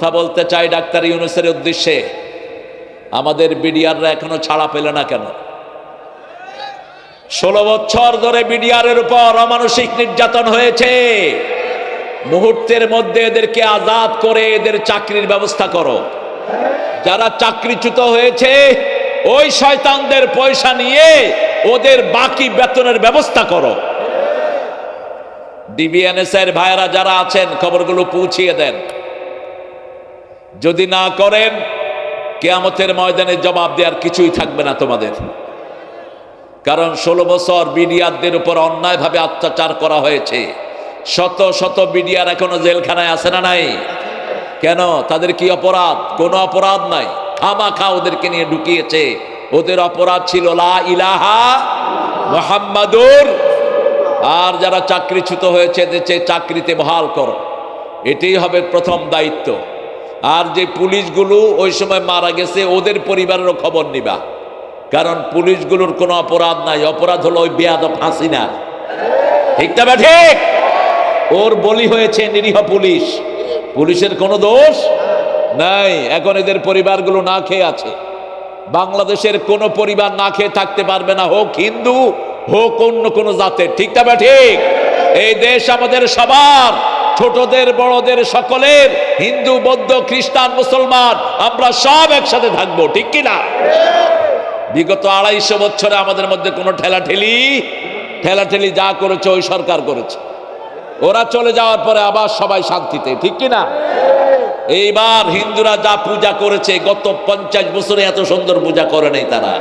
কথা বলতে চাই ডাক্তার ইউনুসের উদ্দেশ্যে। আমাদের বিডিআররা এখনও ছাড়া পেল না কেন? ষোলো বছর ধরে বিডিআরের উপর অমানসিক নির্যাতন হয়েছে। মুহূর্তের মধ্যে এদেরকে আজাদ করে এদের চাকরির ব্যবস্থা করো। যারা চাকরিচ্যুত হয়েছে, ওই শয়তানদের পয়সা নিয়ে ওদের বাকি বেতনের ব্যবস্থা করো। ডিবিএনএস এর ভাইরা যারা আছেন, খবরগুলো পৌঁছিয়ে দেন। যদি না করেন, কেয়ামতের ময়দানে জবাব দেওয়ার কিছুই থাকবে না তোমাদের। কারণ ষোলো বছর বিডিআরদের উপর অন্যায়ভাবে অত্যাচার করা হয়েছে। শত শত বিডিআর এখনও জেলখানায় আছে না নাই? কেন? তাদের কি অপরাধ? কোনো অপরাধ নাই। খামা খা ওদেরকে নিয়ে ঢুকিয়েছে। ওদের অপরাধ ছিল লা ইলাহা মোহাম্মদুর। আর যারা চাকরিচ্যুত হয়েছে দেশে চাকরিতে বহাল করো। এটাই হবে প্রথম দায়িত্ব। আর যে পুলিশগুলো ওই সময় মারা গেছে, ওদের পরিবারেরও খবর নিবা। কারণ পুলিশগুলোর কোনো অপরাধ নাই। অপরাধ হলো ওই বেয়াদব হাসিনা। ঠিক তবে ঠিক ওর বলি হয়েছে নিরীহ পুলিশ। পুলিশের কোনো দোষ নাই। এখন এদের পরিবারগুলো না খেয়ে আছে। বাংলাদেশের কোনো পরিবার না খেয়ে থাকতে পারবে না। হোক হিন্দু, হোক অন্য কোনো জাতের। ঠিক তবে ঠিক এই দেশ আমাদের সবার। ছোটদের, বড়দের, সকলের, হিন্দু, বৌদ্ধ, খ্রিস্টান, মুসলমান, আমরা সব একসাথে থাকব, ঠিক কিনা? বিগত আড়াইশো বছরে আমাদের মধ্যে কোনো ঠেলাঠেলি ঠেলাঠেলি যা করেছে ওই সরকার করেছে। ওরা চলে যাওয়ার পরে আবার সবাই শান্তিতে, ঠিক কিনা? এইবার হিন্দুরা যা পূজা করেছে, গত পঞ্চাশ বছরে এত সুন্দর পূজা করে নাই তারা।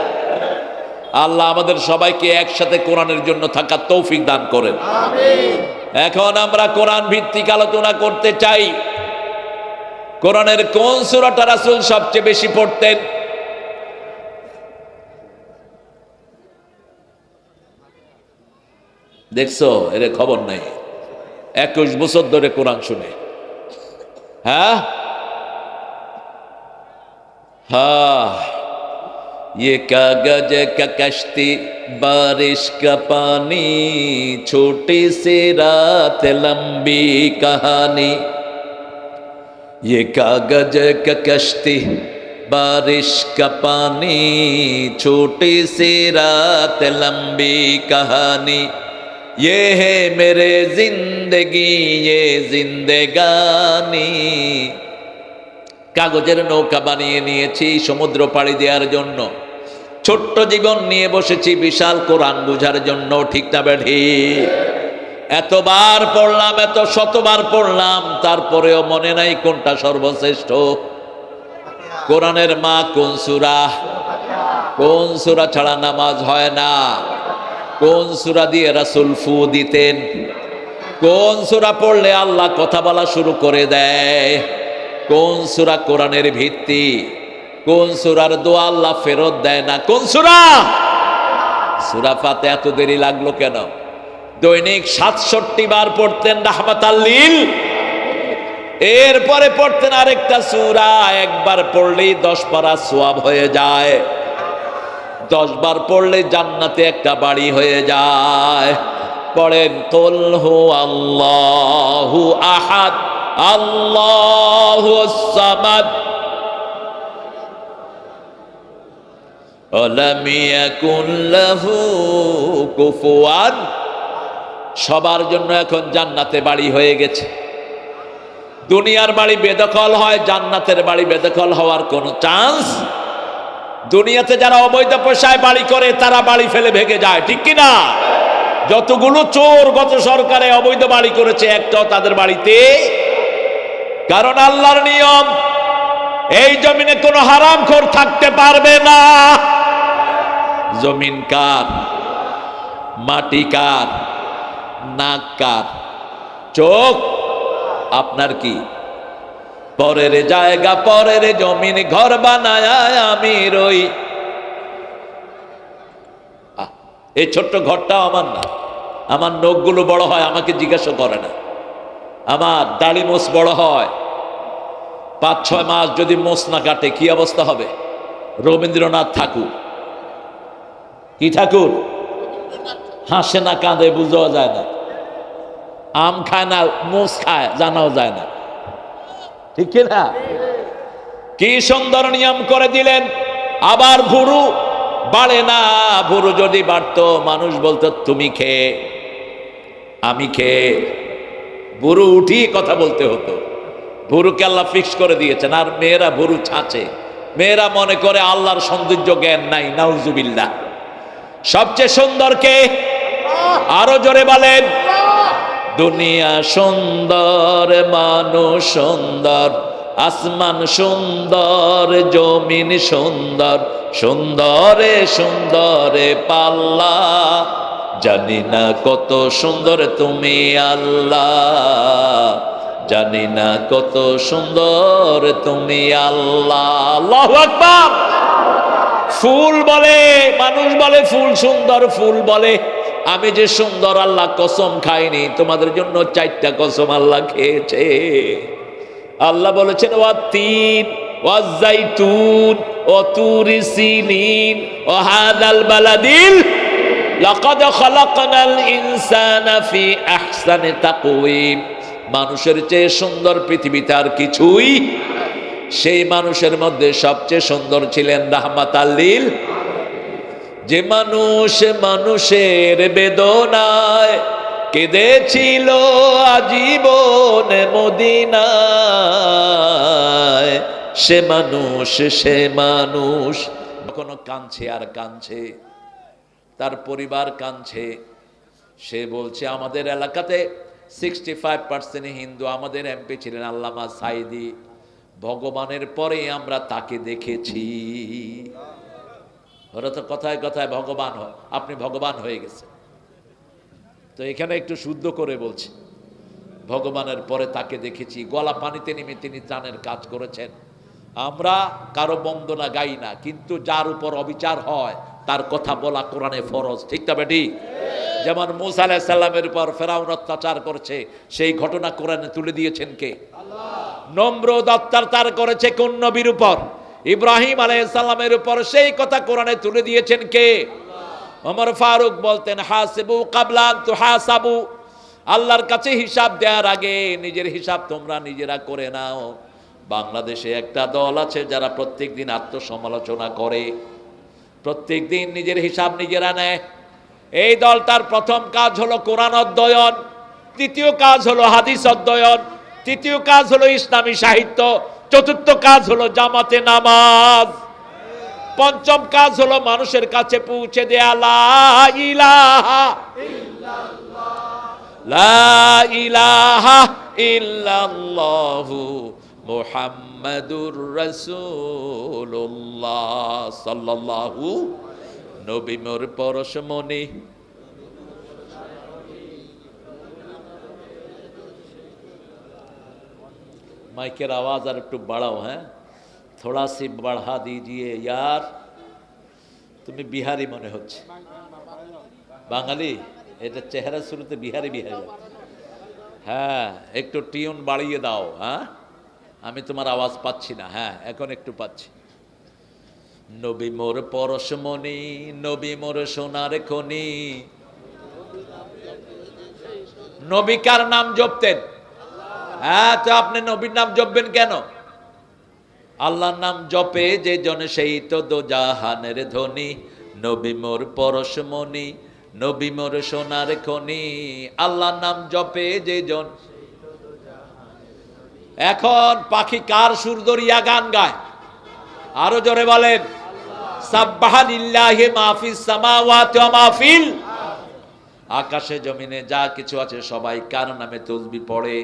আল্লাহ আমাদের সবাইকে একসাথে কোরআনের জন্য থাকা তৌফিক দান করেন। এখন আমরা কোরআন ভিত্তিক আলোচনা করতে চাই। কোরআনের কোন সুরাটা রাসুল সবচেয়ে বেশি পড়তেন? দেখছ, এর খবর নাই। একুশ বছর ধরে কোরআন শুনে। হ্যাঁ? হ্যাঁ। ये कागज़ का कश्ती, बारिश का पानी, छोटी सी रात लंबी कहानी। ये कागज़ का कश्ती, बारिश का पानी, छोटी सी रात लंबी कहानी। ये है मेरे ज़िंदगी, ये जिंदगानी। কাগজের নৌকা বানিয়ে নিয়েছি সমুদ্র পাড়ি দেওয়ার জন্য। ছোট্ট জীবন নিয়ে বসেছি বিশাল কোরআন বুঝার জন্য, ঠিক না বেঠি এতবার পড়লাম, এত শতবার পড়লাম, তারপরেও মনে নাই কোনটা সর্বশ্রেষ্ঠ। কোরআনের মা কোন সুরা? কোন সুরা ছাড়া নামাজ হয় না? কোন সুরা দিয়ে রাসুল ফু দিতেন? কোন সুরা পড়লে আল্লাহ কথা বলা শুরু করে দেয়? কোন সুরা কোরআনের ভিত্তি? কোন সুরার দোয়া আল্লাহ ফেরত দেয় না? কোন সুরা? সুরা পাতে এত দেরি লাগল কেন? দৈনিক সাতষট্টি বার পড়তেন রাহমাত আল্লিল এরপরে পড়তেন আরেকটা সুরা, একবার পড়লেই দশ পারা সোয়াব হয়ে যায়। দশ বার পড়লে জান্নাতে একটা বাড়ি হয়ে যায়। পড়েন, কল হু আল্লাহু আহাদ। আল্লাহ সবার জন্য এখন জান্নাতে বাড়ি হয়ে গেছে। দুনিয়ার বাড়ি বেদখল হয়, জান্নাতের বাড়ি বেদখল হওয়ার কোনো চান্স। দুনিয়াতে যারা অবৈধ পয়সায় বাড়ি করে, তারা বাড়ি ফেলে ভেঙে যায়, ঠিক কিনা? যতগুলো চোর গত সরকারে অবৈধ বাড়ি করেছে, একটাও তাদের বাড়িতে কারণ আল্লাহর নিয়ম, এই জমিনে কোনো হারাম খোর থাকতে পারবে না। জমিন কার, মাটি কার, নাক কার, চোখ আপনার কি? পরের জায়গা, পরের জমিন ঘর বানায় আমি রই। এই ছোট্ট ঘরটাও আমার না। আমার নখগুলো বড় হয়, আমাকে জিজ্ঞাসা করে না। আমার দাড়ি বড় হয় পাঁচ ছয় মাস যদি মোষ না কাটে, কি অবস্থা হবে? রবীন্দ্রনাথ ঠাকুর। কি ঠাকুর? হাসে না কাঁদে, বুঝাও যায় না। আম খায় না মোষ খায়, জানাও যায় না। ঠিক না? কি সুন্দর নিয়ম করে দিলেন। আবার ভুরু বাড়ে না, ভুরু যদি বাড়তো, মানুষ বলতো, তুমি খেয়ে আমি খেয়ে ভুরু উঠি কথা বলতে হতো। ভুরুকে আল্লাহ ফিক্স করে দিয়েছেন, আর মেয়েরা ভুরু ছাঁচে। মেয়েরা মনে করে আল্লাহর সৌন্দর্য জ্ঞান নাই, নাউজুবিল্লাহ। সবচেয়ে সুন্দর কে? আরও জোরে বলেন। দুনিয়া সুন্দর, মানুষ সুন্দর, আসমান সুন্দর, জমিন সুন্দর, সুন্দরে সুন্দরে পাল্লা। জানি না কত সুন্দর তুমি আল্লাহ। জানি না কত সুন্দর তুমি আল্লাহ। আকবার। ফুল বলে, মানুষ বলে ফুল, সুন্দর ফুল বলে। আমি যে সুন্দর আল্লাহ কসম খাইনি, তোমাদের জন্য চারটা কসম আল্লাহ খেয়েছে। আল্লাহ বলেছেন ও তিন ও জাইতুন ও তুরি সিনিন ও হাদাল বালাদিল। লাকাদ খালাকনাল ইনসানা ফি আহসানি তাকওয়িম। মানুষের চেয়ে সুন্দর পৃথিবীতে আর কিছুই সেই মানুষের মধ্যে সবচেয়ে সুন্দর ছিলেন রাহমাত আল্লিল। যে মানুষ মানুষের বেদনায় কেঁদেছিল আজীবন মদিনায়। সে মানুষ সে মানুষ। কখনো কাঁদছে আর কাঁদছে। তার পরিবার কাঁদছে। সে বলছে, আমাদের এলাকাতে সিক্সটি ফাইভ পার্সেন্ট হিন্দু আমাদের এমপি ছিলেন আল্লামা সাইদি। ভগবানের পরে আমরা তাকে দেখেছি। ওরা তো কথায় কথায় ভগবান আপনি ভগবান হয়ে গেছেন। তো এখানে একটু শুদ্ধ করে বলছি। ভগবানের পরে তাকে দেখেছি, গলা পানিতে নেমে তিনি ত্রাণের কাজ করেছেন। আমরা কারও বন্দনা গাই না, কিন্তু যার উপর অবিচার হয়, তার কথা বলা কোরআনে ফরজ, ঠিক তবে ঠিক? যেমন মুসা আলাহিসাল্লামের উপর ফেরাউন অত্যাচার করছে সেই ঘটনা কোরআনে তুলে দিয়েছেন কে? নম্রদ অত্যাচার করেছে কোন নবীর উপর? ইব্রাহিম আলাইসাল্লামের উপর সেই কথা কোরআনে তুলে দিয়েছেন কে? ওমর ফারুক বলতেন হাসিবু কাবলান তু হাসাবু আল্লাহর কাছে হিসাব দেওয়ার আগে নিজের হিসাব তোমরা নিজেরা করে নাও। বাংলাদেশে একটা দল আছে যারা প্রত্যেক দিন আত্মসমালোচনা করে প্রত্যেক দিন নিজের হিসাব নিজেরা নেয়। এই দলটার প্রথম কাজ হলো কোরআন অধ্যয়ন, তৃতীয় কাজ হলো হাদিস অধ্যয়ন, তৃতীয় কাজ হলো ইসলামী সাহিত্য, চতুর্থ কাজ হলো জামাতে নামাজ, পঞ্চম কাজ হলো মানুষের কাছে পৌঁছে দেয়া ইলাহা ইলাহা ইল্লাল্লাহু মুহাম্মাদুর রাসূলুল্লাহ সাল্লাল্লাহু নবী মোর পরশমণি माइकेर आवाज और একটু বাড়াও হ্যাঁ থোড়া সি বাড়া দিজিয়ে यार তুমি বিহারি মনে হচ্ছে বাঙালি এটা চেহারা শুরুতে বিহারি বিহারি লাগে। হ্যাঁ একটু টিউন বাড়িয়ে দাও হ্যাঁ আমি তোমার আওয়াজ পাচ্ছি না হ্যাঁ এখন একটু পাচ্ছি নবী মোর পরশমণি নবী মোর সোনার খনি। নবিকার নাম জপতেন? হ্যাঁ তো আপনি নবীর নাম জপবেন কেন? আল্লাহর নাম জপে যে জন সেই তো দোজাহানের ধ্বনি নবী মোর পরশমণি নবী মোর সোনার খনি। আল্লাহর নাম জপে যে জন এখন পাখি কার সুর দরিয়া গান গায়? আরও জোরে বলেন। সাব্বাহালিল্লাহি মাহফিস সামাওয়াতি ওয়া মাহফিল আকাশে, জমিনে যা কিছু আছে সবাই কার নামে তসবি পড়ে?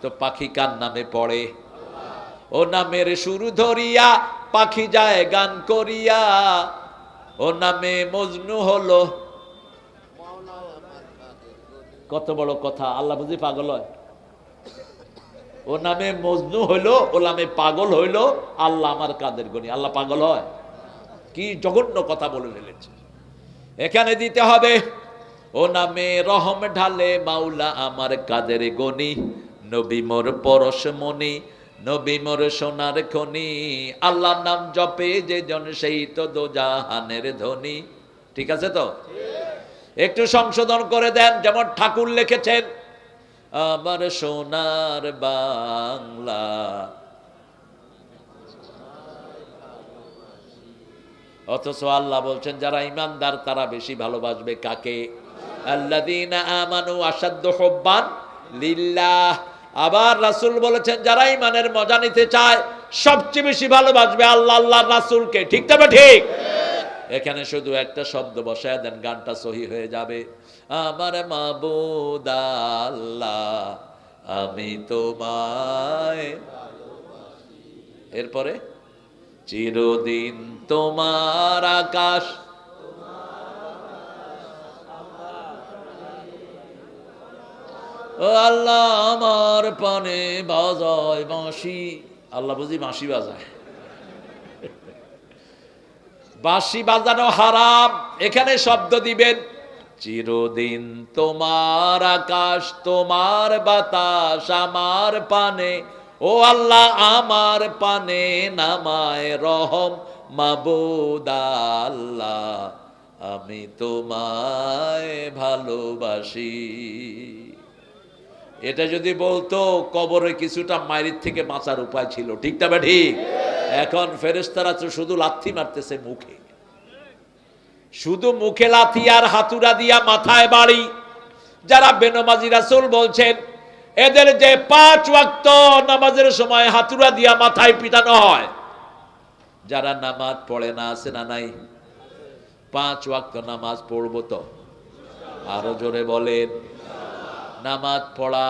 তো পাখি কার নামে পড়ে? ও নামের শুরু ধরিয়া পাখি যায় গান করিয়া। ও নামে মজনু হলো। কত বড় কথা, আল্লাহ বুঝি পাগল হয়? ও নামে মজনু হইল, ও নামে পাগল হইল, আল্লাহ আমার কাদের গনি? আল্লাহ পাগল হয়? কি জঘন্য কথা বলে ফেলেছে। এখানে দিতে হবে, ও নামে রহম ঢালে মাওলা আমার কাদের গনি, নবী মোর পরশমণি নবী মোর সোনার খনি, আল্লাহর নাম জপে যে জন সেই তো দোজাহানের ধ্বনি ঠিক আছে তো? একটু সংশোধন করে দেন, যেমন ঠাকুর লিখেছেন, আমার সোনার বাংলা অথচ আল্লাহ বলছেন, যারা ইমানদার তারা বেশি ভালোবাসবে কাকে? আল্লাযীনা আমানু আসাদ্দ হুব্বান লিল্লাহ। আবার রাসূল বলেছেন, যারা ইমানের মজা নিতে চায়, সবচেয়ে বেশি ভালোবাসবে আল্লাহ, আল্লাহর রাসূলকে। ঠিক তবে ঠিক? এখানে শুধু একটা শব্দ বসায় দেন, গানটা সহি হয়ে যাবে। আমার মাবুদ আল্লাহ, আমি তোমায় এরপরে? চিরদিন তোমার আকাশ। আল্লাহ, আমার পানে বাজায় বাঁশি। আল্লাহ বুঝি বাঁশি বাজায়। বাঁশি বাজানো হারাম, এখানে শব্দ দিবেন, চিরদিন তোমার আকাশ, তোমার বাতাস, আমার পানে ও আল্লাহ, আমার পানে নামায় রহম, মাবুদ আল্লাহ, আমি তোমায় ভালোবাসি। এটা যদি বলতো, কবরে কিছুটা মায়ের থেকে বাঁচার উপায় ছিল, ঠিক তবে ঠিক? এখন ফেরেস্তারা তো শুধু লাথি মারতেছে মুখে। শুধু মুখে লাথি আর হাতুরা দিয়া মাথায় বাড়ি। যারা বেনমাজি রাসুল বলছেন এদের যে পাঁচ ওয়াক্ত নামাজের সময় হাতুড়া দিয়া মাথায় পিটানো হয়, যারা নামাজ পড়ে না, আছে না নাই? পাঁচ ওয়াক্ত নামাজ পড়ব তো? আরও জোরে বলেন। নামাজ পড়া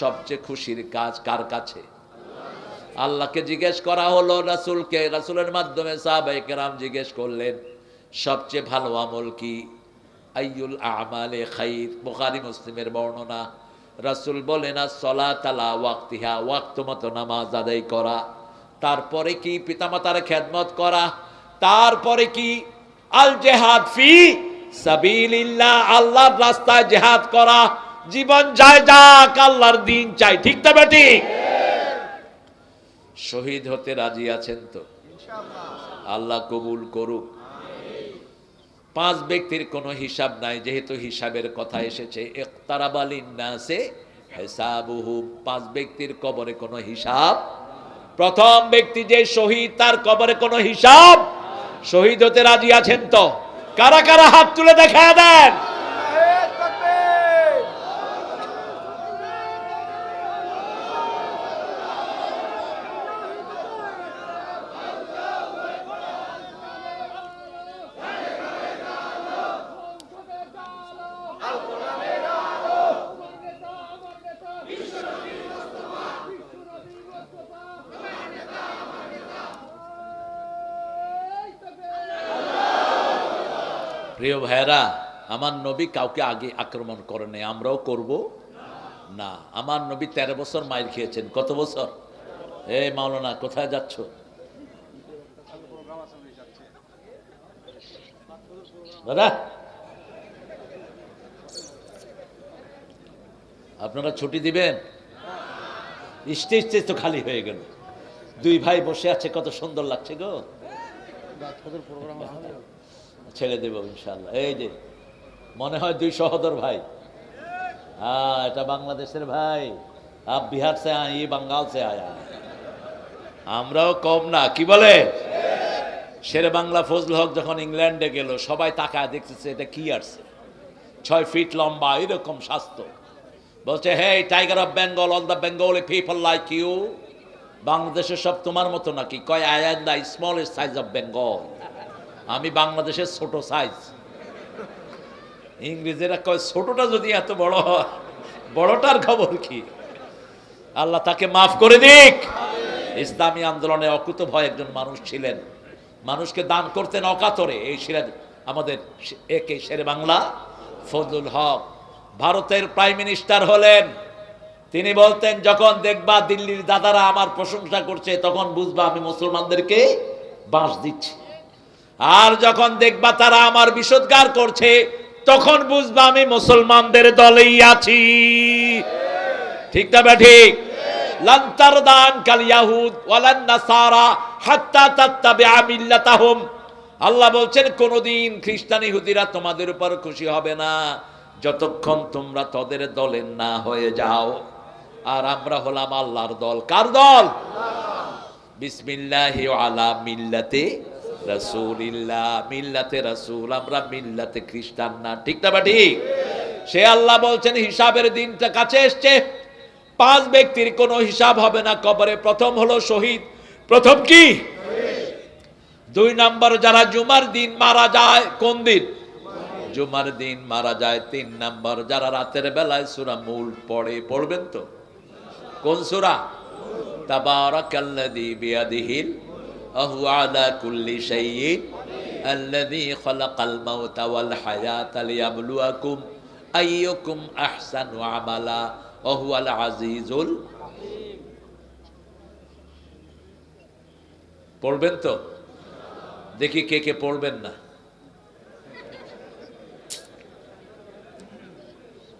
সবচেয়ে খুশির কাজ কার কাছে? আল্লাহকে জিজ্ঞেস করা হলো রাসুলকে, রাসুলের মাধ্যমে সাহাবাই জিজ্ঞেস করলেন, সবচেয়ে ভালো আমল কি? আইয়ুল আমালে খাইর, বুখারি, মুসলিমের বর্ণনা। রাসুল বলেন সলা তালা ওয়াক্তিহা ওয়াক্ত মতো নামাজ আদায় করা। তারপরে কি পিতামাতার খেদমত করা? তারপরে কি? আল জেহাদ ফি সাবিলিল্লাহ আল্লাহর রাস্তায় জেহাদ করা। জীবন যায় যাক আল্লাহর দিন চাই। ঠিক তবে ঠিক শহীদ হতে রাজি আছেন তো? আল্লাহ কবুল করুক। পাঁচ ব্যক্তির কোনো হিসাব নাই, যেহেতু হিসাবের কথা এসেছে নাসে হেসাবুহু, পাঁচ ব্যক্তির কবরে কোনো হিসাব। প্রথম ব্যক্তি যে শহীদ, তার কবরে কোনো হিসাব। শহীদ হতে রাজি আছেন তো? কারা কারা হাত তুলে দেখা দেন? প্রিয় ভাইরা আমার নবী কাউকে আগে আক্রমণ করেন, আমরাও করব না। আমার নবী তেরো বছর মাইর খেয়েছেন, কত বছর? এ মাওলানা, কোথায় যাচ্ছ? দাদা? আপনারা ছুটি দিবেন? স্টেজ স্টেজ তো খালি হয়ে গেল। দুই ভাই বসে আছে, কত সুন্দর লাগছে গো। ছেড়ে দেব ইনশাল্লাহ এই যে, মনে হয় দুই সহদর ভাই। হ্যাঁ এটা বাংলাদেশের ভাই। আপ বিহার সে আই বাঙ্গাল সে আয়া। আমরাও কম না, কি বলে? শের বাংলা ফজল হক যখন ইংল্যান্ডে গেল, সবাই তাকায় দেখতেছে এটা কি আসছে ছয় ফিট লম্বা, এরকম স্বাস্থ্য। বলছে hey tiger of Bengal, all the Bengali people like you. বাংলাদেশের সব তোমার মতো নাকি? কয় I am the smallest size of Bengal আমি বাংলাদেশের ছোট সাইজ ইংরেজেরা কয়, ছোটটা যদি এত বড় হয়, বড়টার খবর কি? আল্লাহ তাকে মাফ করে দিক। ইসলামী আন্দোলনে অকুত ভয় একজন মানুষ ছিলেন। মানুষকে দান করতেন অকাতরে। এই সিরাজ আমাদের একে শেরে বাংলা, ফজলুল হক। ভারতের প্রাইম মিনিস্টার হলেন। তিনি বলতেন, যখন দেখবা দিল্লির দাদারা আমার প্রশংসা করছে, তখন বুঝবা আমি মুসলমানদেরকে বাঁশ দিচ্ছি। আর যখন দেখবা তারা আমার বিষোদ্গার করছে তখন বুঝবা আমি মুসলমানদের দলেই আছি। ঠিক না বে ঠিক? লান্তার দান কাল ইয়াহুদ ওয়ালান নাসারা হাত্তা তাত্তাবিআ মিল্লাতাহুম। আল্লাহ বলছেন কোনদিন খ্রিস্টান ইহুদিরা তোমাদের উপর খুশি হবে না। যতক্ষণ তোমরা তাদের দলের না হয়ে যাও। আর আমরা হলাম আল্লাহর দল। কার দল? বিসমিল্লাহি আলা মিল্লাতে রাসূলিল্লাহ, মিল্লাতে রাসূল, আমরা মিল্লাতে খ্রিস্টান না, ঠিক না বা ঠিক? সে আল্লাহ বলছেন, হিসাবের দিনটা কাছে এসছে। পাঁচ ব্যক্তির কোনো হিসাব হবে না কবরে। প্রথম হলো শহীদ। প্রথম কি? দুই নম্বর, যারা জুমার দিন মারা যায়, কোন দিন? জুমার দিন মারা যায়। তিন নম্বর, যারা রাতের বেলায় সুরা মূল পড়ে, পড়বেন তো? কোন সুরা? তাবারাকাল্লাযী বিয়াদিহিল আহু আলা কুল্লি পড়বেন তো? দেখি কে কে পড়বেন না।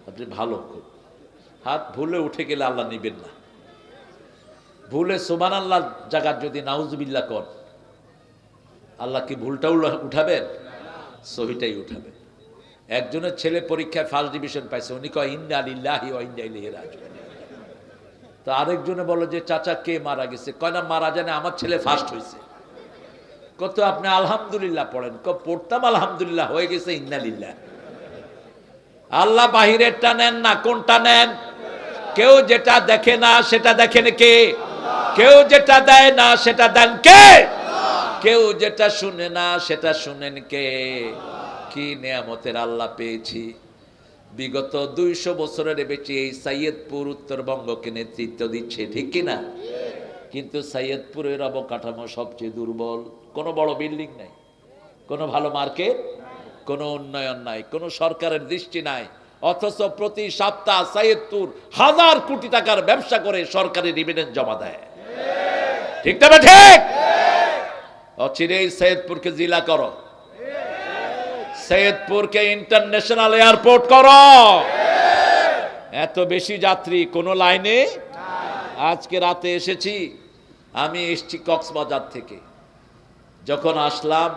আপনি ভালো খুব। হাত ভুলে উঠে গেলে আল্লাহ নিবেন না। ভুলে সোমান আল্লাহ জায়গার যদি নাউজবিল্লা কর। আল্লাহ কি ভুলটা উলা- উঠাবেন? সহিটাই উঠাবেন। একজনের ছেলে পরীক্ষায় ফার্স্ট ডিভিশন পাইছে, উনি কয়, ইন্না আলিল্লাহি ইলাইহি তো আরেকজনে বলে যে, চাচা, কে মারা গেছে? কয়, না, মারা জানে আমার ছেলে ফার্স্ট হয়েছে কত, আপনি আলহামদুলিল্লাহ পড়েন। ক পড়তাম আলহামদুলিল্লাহ, হয়ে গেছে ইন্নালিল্লাহ আল্লাহ বাহিরেরটা নেন না, কোনটা নেন? কেউ যেটা দেখে না, সেটা দেখেন কে? কেউ যেটা দেয় না সেটা দেন কে? কেউ যেটা শুনে না সেটা শুনেন কে? কি নিয়ামতের আল্লাহ পেয়েছি। বিগত দুইশো বছরের বেশি এই সাইয়দপুর উত্তরবঙ্গকে নেতৃত্ব দিচ্ছে, ঠিক কি না? কিন্তু সাইয়দপুরের অবকাঠামো সবচেয়ে দুর্বল। কোনো বড় বিল্ডিং নাই, কোনো ভালো মার্কেট, কোনো উন্নয়ন নাই, কোনো সরকারের দৃষ্টি নাই। অথচ প্রতি সপ্তাহ সাইয়দপুর হাজার কোটি টাকার ব্যবসা করে সরকারি ডিভিডেন্ড জমা দেয়। ঠিক তবে ঠিক? অচিরেই সৈয়দপুরকে জিলা করো। সৈয়দপুরকে ইন্টারন্যাশনাল এয়ারপোর্ট করো। এত বেশি যাত্রী কোনো লাইনে? আজকে রাতে এসেছি আমি এসছি কক্সবাজার থেকে। যখন আসলাম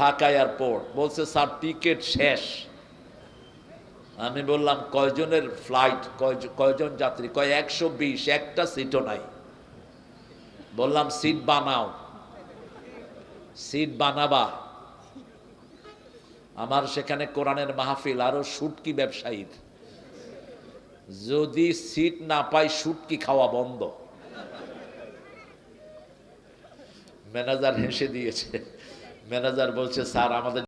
ঢাকা এয়ারপোর্ট বলছে, স্যার টিকিট শেষ। আমি বললাম, কয়জনের ফ্লাইট কয়জন যাত্রী? কয়, একশো বিশ, একটা সিটও নাই। বললাম, সিট বানাও। সিট বানাবা? আমার সেখানে কোরআনের মাহফিল, আরও সুটকি ব্যবসায়ীর। যদি সিট না পাই সুটকি খাওয়া বন্ধ। ম্যানেজার হেসে দিয়েছে। ম্যানেজার বলছে, স্যার, আমাদের